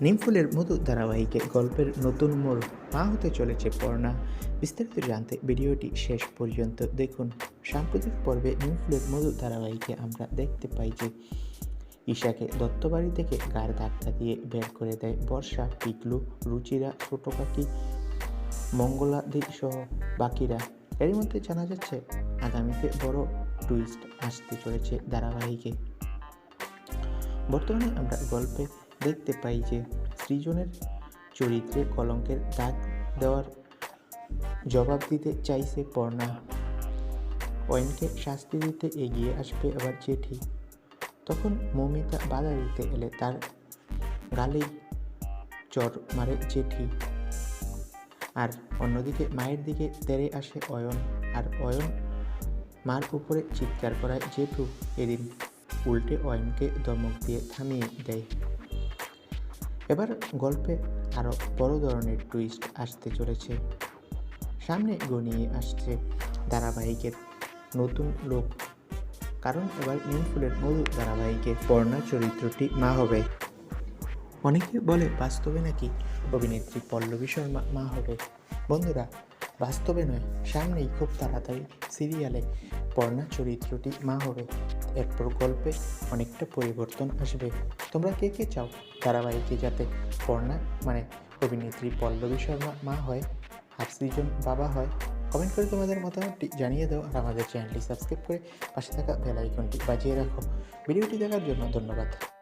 নিমফুলের মধু ধারাবাহিকে গল্পের নতুন মোড় পা হতে চলেছে পর্ণা বিস্তারিত জানতে ভিডিওটি শেষ পর্যন্ত দেখুন। সাম্প্রতিক পর্বে নিমফুলের মধু ধারাবাহিকে আমরা দেখতে পাই যে, ঈশাকে দত্তবাড়ি থেকে গার ধাক্কা দিয়ে বের করে দেয় বর্ষা, পিকলু, রুচিরা, ছোট কাকি, মঙ্গলাদি সহ বাকিরা। এর মধ্যে জানা যাচ্ছে, আগামীতে বড় টুইস্ট আসতে চলেছে ধারাবাহিকে। বর্তমানে আমরা গল্পে দেখতে পাই যে সৃজনের চরিত্রে কলঙ্কের দাগ দেওয়ার জবাব দিতে চাইছে পর্ণা। ওয়েনকে শাস্তি দিতে এগিয়ে আসবে আবার জেঠি। তখন মমিতা বাধা দিতে এলে তার গালেই চর মারে জেঠি। আর অন্যদিকে মায়ের দিকে তেড়ে আসে অয়ন। আর অয়ন মার উপরে চিৎকার করায় জেঠু এদিন উল্টে অয়নকে দমক দিয়ে থামিয়ে দেয়। এবার গল্পে আরও বড় ধরনের টুইস্ট আসতে চলেছে। সামনে গনিয়ে আসছে ধারাবাহিকের নতুন লোক। কারণ এবার নিমফুলের মধু ধারাবাহিকের পর্ণা চরিত্রটি মা হবে। অনেকে বলে বাস্তবে নাকি অভিনেত্রী পল্লবী শর্মা মা হবে। বন্ধুরা, বাস্তবে নয়, সামনেই খুব তাড়াতাড়ি সিরিয়ালে পর্ণা চরিত্রটি মা হবে। এরপর গল্পে অনেকটা পরিবর্তন আসবে। তোমরা কে কে চাও? ধারাবাহিকে যাতে পর্ণা মানে অভিনেত্রী পল্লবী শর্মা মা হয় আর সৃজন বাবা হয় কমেন্ট করে তোমাদের মতামতটি জানিয়ে দাও আর আমাদের চ্যানেলটি সাবস্ক্রাইব করে পাশে থাকা বেল আইকনটি বাজিয়ে রাখো। ভিডিওটি দেখার জন্য ধন্যবাদ।